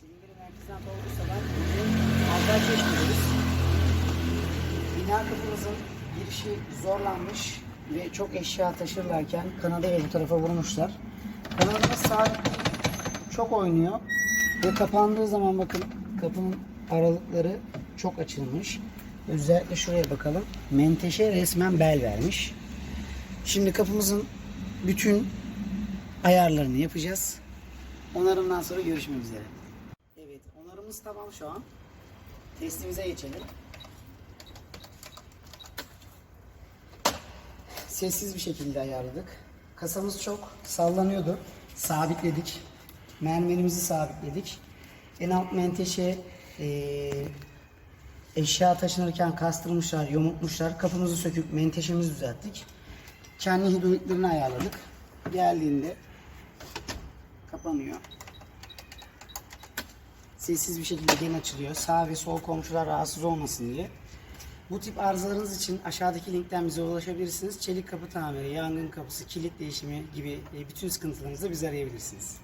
Çilingiri merkezden Tolgusa'dan bugün Altıay Çeşme'deyiz. Bina kapımızın girişi zorlanmış ve çok eşya taşırlarken kanadayı bu tarafa vurmuşlar. Kanadımız değil, çok oynuyor ve kapandığı zaman bakın kapının aralıkları çok açılmış. Özellikle şuraya bakalım. Menteşe resmen bel vermiş. Şimdi kapımızın bütün ayarlarını yapacağız. Onarımdan sonra görüşmek üzere. Evet, onarımız tamam şu an. Testimize geçelim. Sessiz bir şekilde ayarladık. Kasamız çok sallanıyordu. Sabitledik. Mermerimizi sabitledik. En alt menteşe eee, eşya taşınırken kastırmışlar, yamultmuşlar. Kapımızı söküp menteşemizi düzelttik. Kendi hidroliklerini ayarladık. Geldiğinde kapanıyor. Sessiz bir şekilde gene açılıyor. Sağ ve sol komşular rahatsız olmasın diye. Bu tip arızalarınız için aşağıdaki linkten bize ulaşabilirsiniz. Çelik kapı tamiri, yangın kapısı, kilit değişimi gibi e, bütün sıkıntılarınızda bizi arayabilirsiniz.